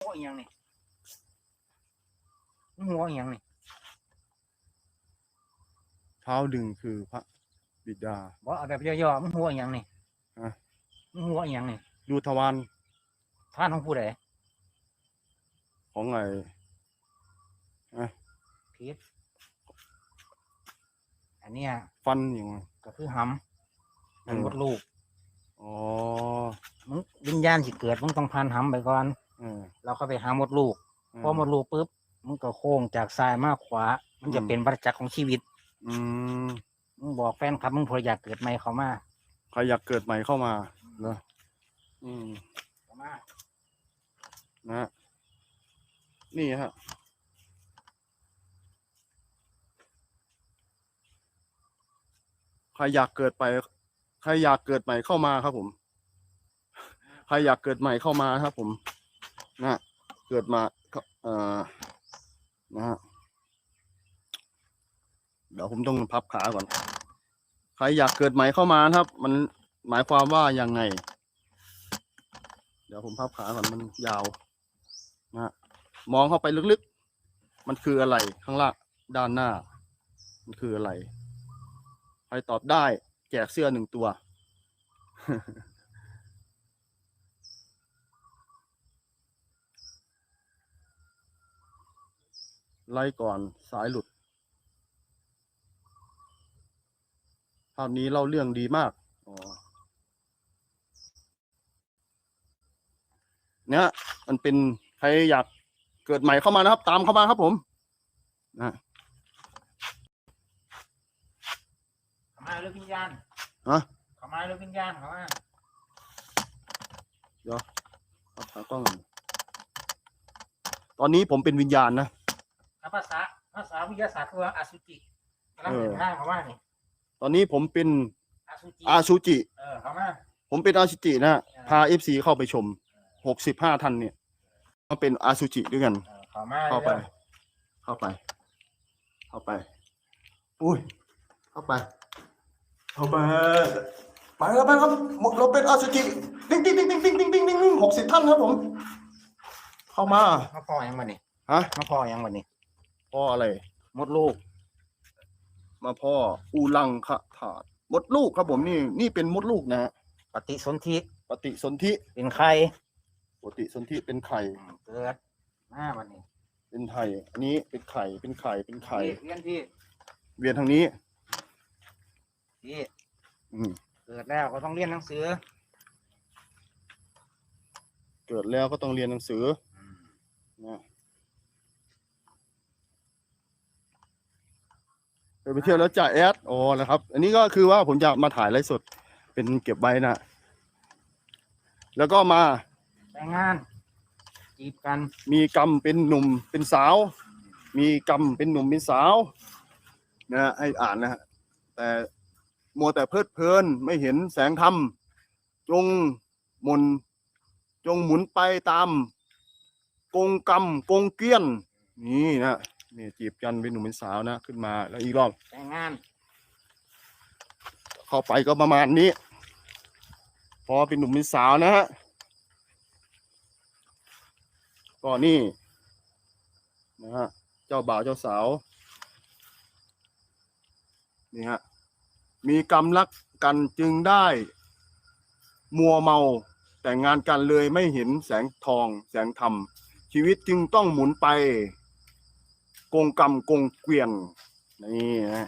หัวอหย่างนี่มึงหัวอหย่างนี่เท้าดึงคือพระบิดาบอกเอาแบบย่อๆมึงหัวอหย่างนี่ฮะมึงหัวอหย่างนี่ดูทวารท่านของผู้ใดของไงพีษอันเนี้ยฟันอย่างไงก็คือหำมันมดลูกอ๋อ มึงวิญญาณสิเกิดมึงต้องผ่านหำไปก่อนเออเราก็ไปหามดลูกพอหมดลูกปุ๊บมึงก็โค้งจากซ้ายมาขวา มันจะเป็นวัฏจักรของชีวิต อืมมึงบอกแฟนครับมึงพออยากเกิดใหม่เขามาใครอยากเกิดใหม่เข้ามาเนอะอืมเขามานะฮะนี่ฮะ ใครอยากเกิดไป ใครอยากเกิดใหม่เข้ามาครับผม ใครอยากเกิดใหม่เข้ามาครับผม นะเกิดมาเอ่อนะฮะเดี๋ยวผมต้องพับขาก่อน ใครอยากเกิดใหม่เข้ามาครับ มันหมายความว่ายังไง เดี๋ยวผมพับขาก่อนมันยาวนะมองเข้าไปลึกๆ มันคืออะไรข้างล่างด้านหน้า มันคืออะไร ใครตอบได้ แจกเสื้อหนึ่งตัว ไล่ก่อนสายหลุด ภาพนี้เล่าเรื่องดีมากอ๋อเนี่ยมันเป็นใครอยากเกิดใหม่เข้ามานะครับ ตามเข้ามาครับผมนะเขามาเรื่องวิญญาณฮะเขามาเรื่องวิญญาณเขามาเอาขากล้องก่อนตอนนี้ผมเป็นวิญญาณนะ ถ้าภาษาภาษาวิทยาศาสตร์คือว่าอสุจิกำลังเออเดินทางเขามานี่ตอนนี้ผมเป็นอสุจิอาชูจิ เออเขามาผมเป็นอาชูจินะเออพาเอฟซีเข้าไปชมหกสิบห้าท่านเนี่ยมาเป็นอาชูจิด้วยกัน เออเขามาเข้าไปร็วเข้าไป เข้าไป อุ้ย เข้าไป เข้าไป ไปครับไปครับเราเป็นอาชูจิติ๊งติ๊งติ๊งติ๊งติ๊งติ๊งติ๊งติ๊งหกสิบท่านครับผม เข้ามามาพอยังวันนี้ฮะมาพอยังวันนี้ พ่ออะไร มดลูก มาพ่ออูลังคะถาดมดลูกครับผมนี่ นี่เป็นมดลูกนะฮะปฏิสนธิปฏิสนธิเป็นไข่ปฏิสนธิเป็นไข่อืมเกิดมาวันนี้เป็นไข่อันนี้เป็นไข่เป็นไข่เป็นไข่พี่เรียนพี่เวียนทางนี้ พี่อืมเกิดแล้วก็ต้องเรียนหนังสือเกิดแล้วก็ต้องเรียนหนังสืออืมนะเคย ไปเที่ยวแล้วจ่าแอดโอ้นะครับ อันนี้ก็คือว่าผมจะมาถ่ายไลฟ์สดเป็นเก็บไว้นะแล้วก็มาแต่งงานจีบกัน มีกรรมเป็นหนุ่มเป็นสาว มีกรรมเป็นหนุ่มเป็นสาวนะฮะให้อ่านนะฮะแต่มัวแต่เพลิดเพลินไม่เห็นแสงธรรมจงหมุนจงหมุนไปตาม กงกรรมกงเกลี้ยน นี่นะ นี่จีบกันเป็นหนุ่มเป็นสาวนะขึ้นมาแล้วอีกรอบแต่งงานเข้าไปก็ประมาณนี้ พอเป็นหนุ่มเป็นสาวนะฮะก็นี่นะฮะเจ้าบ่าวเจ้าสาวนี่ฮะมีกรรมรักกันจึงได้ มัวเมาแต่งงานกันเลยไม่เห็นแสงทองแสงธรรมชีวิตจึงต้องหมุนไป กงกรรมกงเกวียนนี่นะ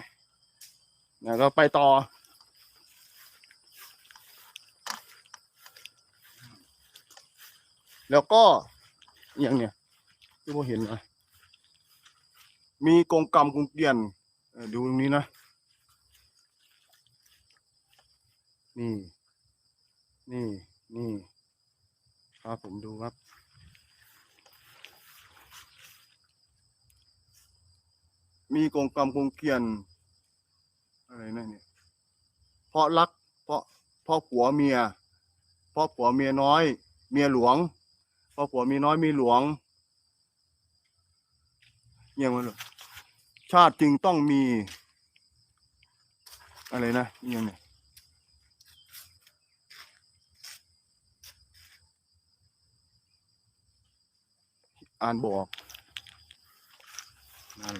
แล้วก็ไปต่อ แล้วก็อย่างเนี้ยที่ผมเห็นนะมีกงกรรมกงเกวียนดูตรงนี้นะนี่ นี่ นี่ ครับผมดูครับ มีกงกรรมกงเกียน อะไรนั่นเนี่ย เพราะรัก เพราะเพราะผัวเมีย เพราะผัวเมียน้อย เมียหลวง เพราะผัวเมียน้อยเมียหลวงเงี้ยมันเลยชาติจึงต้องมี อะไรนะเงี้ยเนี่ยอ่านบอกนั่น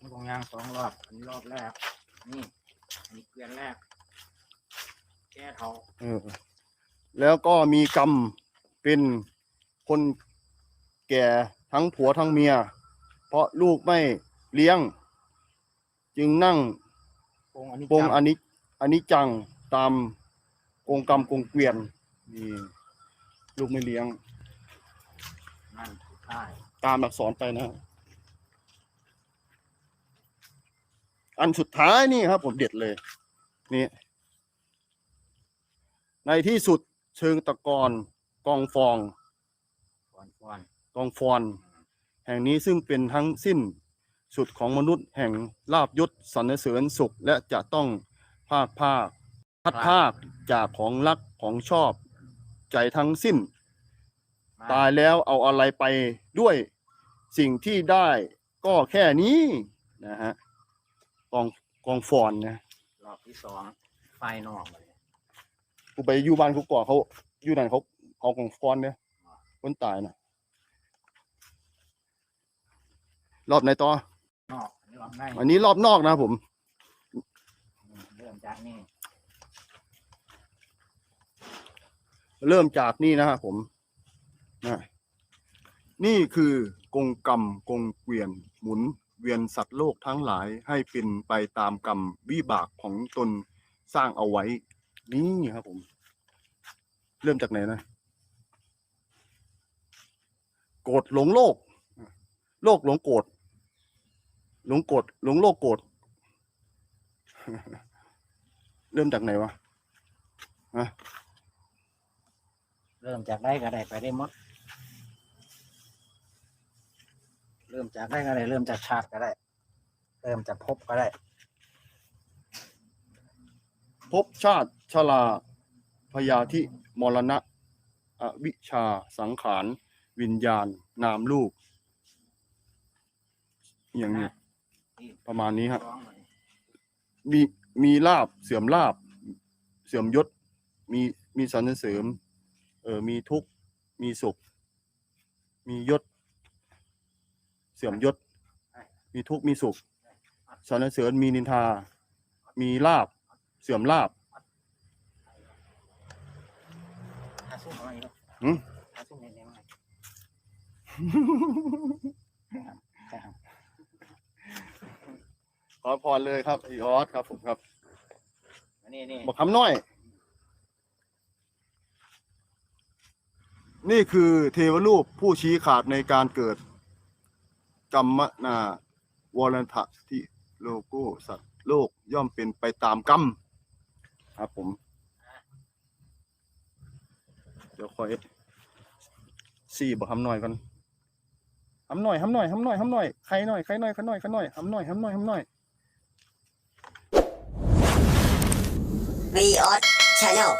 มันต้องย่างสองรอบ อันนี้รอบแรก นี่ อันนี้เกวียนแรก แก้เทาเออแล้วก็มีกรรมเป็นคนแก่ทั้งผัวทั้งเมีย เพราะลูกไม่เลี้ยง จึงนั่งปงอันนี้ปงอนิจอนิจจังตามกงกรรมกงเกวียนนี่ลูกไม่เลี้ยง นั่นใช่ตามอักษรไปนะ อันสุดท้ายนี่ครับ ผมเด็ดเลยนี่ในที่สุดเชิงตะกอนกองฟองก่อนก่อนกองฟอน แห่งนี้ซึ่งเป็นทั้งสิ้นสุดของมนุษย์แห่งลาบยศสรรเสริญสุข และจะต้องภาคภาคพัดภาคจากของรักของชอบ ใจทั้งสิ้นมาตายแล้วเอาอะไรไปด้วยสิ่งที่ได้ก็แค่นี้นะฮะ กองกองฟอนนะรอบที่สองไฟนอกเลยกูไปอยู่บ้านเขาก่อเขาอยู่นั่นเขาเขากองฟอนเนี่ยคนตายนะรอบไหนต่อนอกอันนี้รอบในอันนี้รอบนอกนะครับผม เริ่มจากนี่เริ่มจากนี่นะครับผมนะนี่คือกงกรรมกงเกวียนหมุน เวียนสัตว์โลกทั้งหลายให้เป็นไปตามกรรมวิบากของตนสร้างเอาไว้ นี่ครับผม เริ่มจากไหนนะโกรธหลงโลก โลกหลงโกรธหลงโกรธหลงโลกโกรธเริ่มจากไหนวะเริ่มจากได้ก็ได้ไปได้หมด เริ่มจากได้ก็ได้ เริ่มจากชาติก็ได้ เริ่มจากภพก็ได้ ภพชาติชลาพยาธิมรณะ อวิชชา สังขาร วิญญาณ นามรูปอย่างนี้ ประมาณนี้ครับมีมีลาบเสื่อมลาบ เสื่อมยศ มีมีสรรเสริม เออมีทุกข์ มีสุข มียศ เสื่อมยศ มีทุกข์มีสุขสรรเสริญมีนินทา มีลาบ เสื่อมลาบหาซุ้มอะไรเนาะหืมหาซุ้มเลี้ยงๆหน่อยใช่ครับขอพรเลยครับอีออสครับผมครับอันนี้นี่บอกคำน้อย นี่คือเทวรูปผู้ชี้ขาดในการเกิด กรรมนาวรณทะที่โลโก้สัตว์โลกย่อมเป็นไปตามกรรมครับผม เดี๋ยวคอยสี่บอกคำหน้อยกันคำหน้อยคำหน้อยคำหน้อยคำหน้อยใครหน้อยใครหน้อยใครน้อยใครน้อยคำหน้อยคำหน้อยคำน้อย V Odd Channel